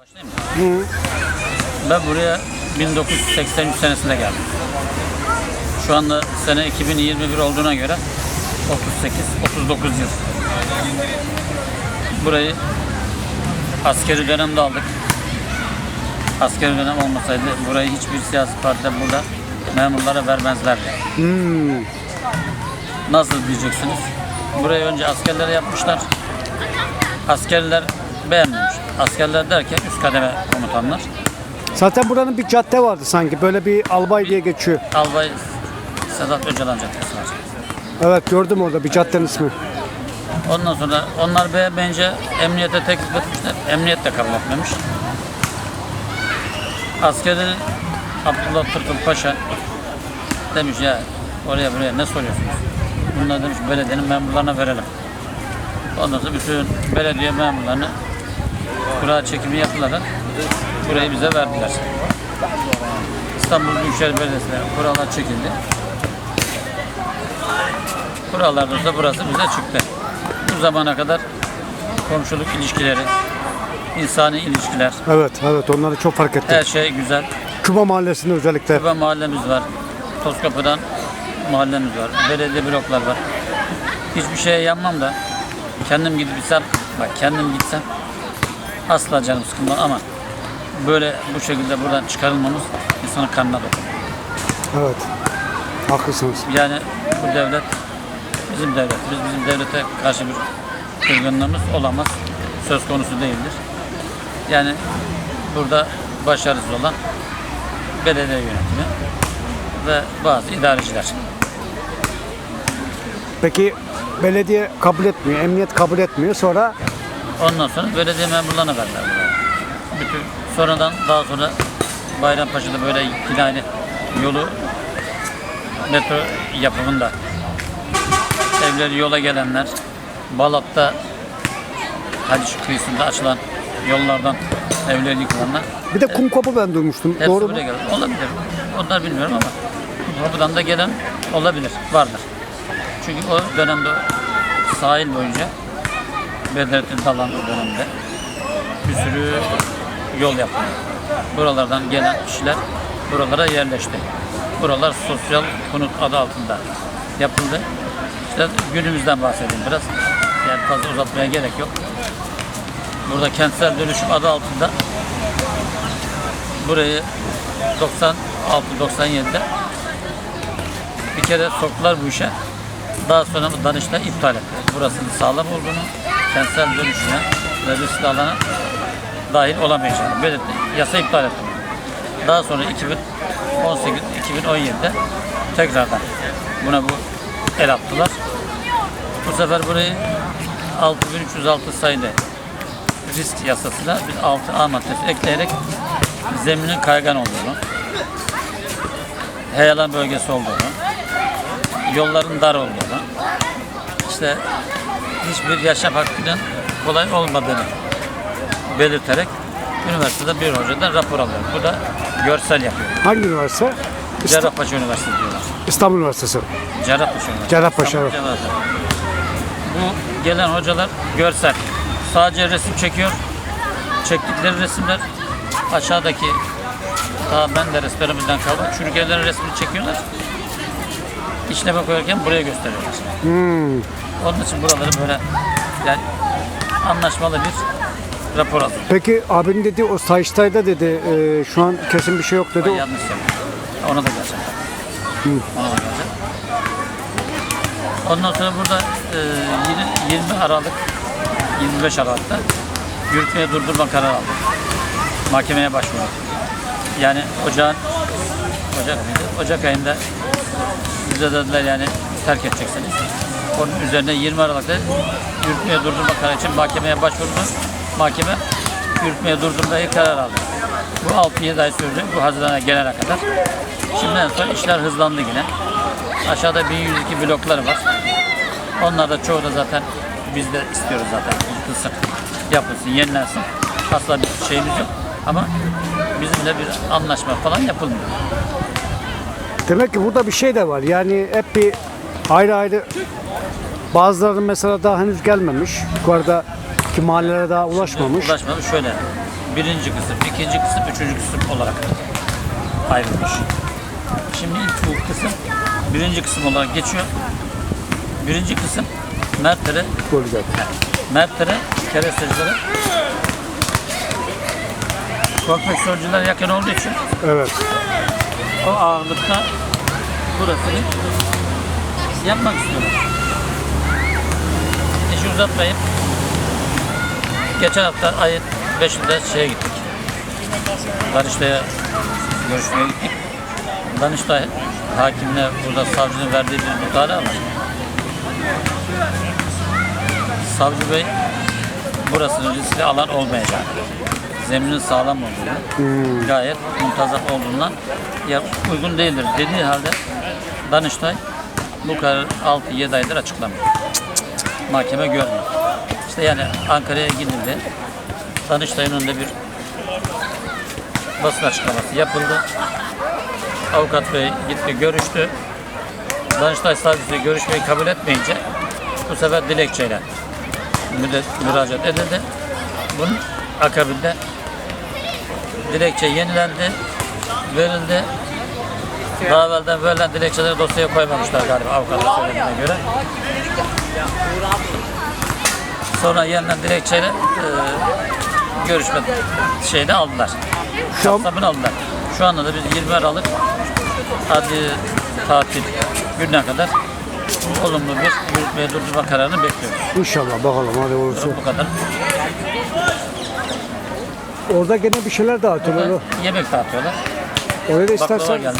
Başlayayım mı? Ben buraya 1983 senesinde geldim. Şu anda sene 2021 olduğuna göre 38-39 yıl. Burayı askeri dönemde aldık. Askeri dönem olmasaydı burayı hiçbir siyasi parti burada memurlara vermezlerdi. Nasıl diyeceksiniz? Burayı önce askerlere yapmışlar. Askerler beğenmemiş. Askerler derken üst kademe komutanlar. Zaten buranın bir cadde vardı sanki. Böyle bir albay diye geçiyor. Albay Sedat Öcalan Caddesi var. Evet gördüm orada bir caddenin ismi. Ondan sonra onlar beğenmeyince emniyete teklif etmişler. Emniyet de kabul etmemiş. Askeri Abdullah Tırtıl Paşa demiş ya oraya buraya ne soruyorsunuz? Bunlar demiş belediyenin memurlarına verelim. Ondan sonra bütün belediye memurlarını kura çekimi yapılarak burayı bize verdiler. İstanbul Büyükşehir Belediyesi'ne kuralar çekildi. Buralarda da burası bize çıktı. Bu zamana kadar komşuluk ilişkileri, insani ilişkiler, Evet evet onları çok fark ettim. her şey güzel. Küba mahallesinde özellikle. Küba mahallemiz var. Tozkapı'dan mahallemiz var. Belediye bloklar var. Hiçbir şeye yanmam da kendim gidip gitsem, bak kendim gitsem asla canım sıkılmaz ama böyle bu şekilde buradan çıkarılmamız insanın kanına dokunuyor. Evet. Haklısınız. Yani bu devlet bizim devletimiz. Bizim devlete karşı bir kırgınlığımız olamaz. Söz konusu değildir. Yani burada başarısız olan belediye yönetimi ve bazı idareciler. Peki belediye kabul etmiyor, emniyet kabul etmiyor. Sonra Ondan sonra belediye memurlarına verdiler. burayı. Bütün sonradan daha sonra Bayrampaşa'da böyle aynı yolu metro yapımında evleri yola gelenler Balat'ta Haliç kıyısında açılan yollardan evleri yıkılanlar bir de kum kapı ben duymuştum. hepsi Doğru mu? buraya geldi. Olabilir. Onlar bilmiyorum ama buradan da gelen olabilir. Vardır. Çünkü o dönemde sahil boyunca Bedrettin Dalan döneminde bir sürü yol yapıldı. Buralardan gelen kişiler buralara yerleşti. Buralar sosyal konut adı altında yapıldı. İşte günümüzden bahsedeyim biraz. Yani fazla uzatmaya gerek yok. Burada kentsel dönüşüm adı altında burayı 96-97'de bir kere soktular bu işe. Daha sonra Danıştay iptal etti. Burasının sağlam olduğunu, kentsel dönüşüne ve riskli alana dahil olamayacağını belirtti. Yasa iptal etti. Daha sonra 2018-2017'de tekrardan buna bu el attılar. Bu sefer burayı 6306 sayılı risk yasasına bir 6A maddesi ekleyerek zeminin kaygan olduğunu, heyelan bölgesi olduğunu, yolların dar olduğunu, işte hiçbir yaşam hakkının kolay olmadığını belirterek üniversitede bir hocadan rapor alıyor. Bu da görsel yapıyor. Hangi üniversite? Cerrahpaşa Üniversitesi diyorlar. İstanbul Üniversitesi. Cerrahpaşa Üniversitesi. Cerrahpaşa, İstanbul evet. Cerrahpaşa. Bu gelen hocalar görsel. Sadece resim çekiyor. Çektikleri resimler aşağıdaki daha ben de restauramızdan kaldım. Çürüklerin resmini çekiyorlar. İşleme koyarken buraya gösteriyorlar. Hmm. Onun için buraları böyle yani anlaşmalı bir rapor hazır. Peki abinin dedi o Sayıştay'da dedi e, şu an kesin bir şey yok dedi. O yanlış yapıyor. Ona da geleceğim. Ona da geleceğim. Ondan sonra burada e, yirmi- 20 Aralık 25 Aralık'ta yürütmeye durdurma kararı aldık. Mahkemeye başvurduk. Yani ocağın Ocak mıydı? Ocak ayında bize dediler yani terk edeceksiniz. Onun üzerine 20 Aralık'ta yürütmeye durdurma kararı için mahkemeye başvurduk. Mahkeme yürütmeye durdurmayı karar aldı. Bu 6-7 ay sürecek. Bu Haziran'a gelene kadar. Şimdiden sonra işler hızlandı yine. Aşağıda 1102 blokları var. Onlar da çoğu da zaten biz de istiyoruz zaten. Yıkılsın, yapılsın, yenilensin. Asla bir şeyimiz yok. Ama bizimle bir anlaşma falan yapılmıyor. Demek ki burada bir şey de var. Yani hep bir ayrı ayrı bazılarının mesela daha henüz gelmemiş. Yukarıdaki mahallelere daha ulaşmamış. Ulaşmamış şöyle. birinci kısım, ikinci kısım, üçüncü kısım olarak ayrılmış. Şimdi ilk bu kısım birinci kısım olarak geçiyor. Birinci kısım Mertleri, Gölge. Mertleri, kerestecilere konfeksiyoncular yakın olduğu için Evet. O ağırlıkta burasını yapmak istiyorlar. İşi uzatmayıp geçen hafta ayın 5'inde şeye gittik. Danıştay'a görüşmeye gittik. Danıştay hakimle burada savcının verdiği bir mütalaa var. Savcı Bey burasının riskli alan olmayacak. Zeminin sağlam olduğunu, gayet muntazam olduğundan ya uygun değildir dediği halde Danıştay bu karar 6-7 aydır açıklamıyor. Mahkeme görmüyor. İşte yani Ankara'ya gidildi. Danıştay'ın önünde bir basın açıklaması yapıldı. Avukat Bey gitti görüştü. Danıştay savcısı görüşmeyi kabul etmeyince bu sefer dilekçeyle müracaat edildi. Bunun akabinde dilekçe yenilendi, verildi. Daha evvelden verilen dilekçeleri dosyaya koymamışlar galiba avukatın söylediğine göre. Sonra yeniden dilekçeyle e, görüşme şeyini aldılar. Şu an- Kapsamını aldılar. Şu anda da biz 20 Aralık adli tatil gününe kadar olumlu bir yürütmeye durdurma kararını bekliyoruz. İnşallah bakalım hadi olursa. Bu kadar. Orada gene bir şeyler dağıtıyorlar. Yemek dağıtıyorlar. Oraya da Baklava istersen geldi.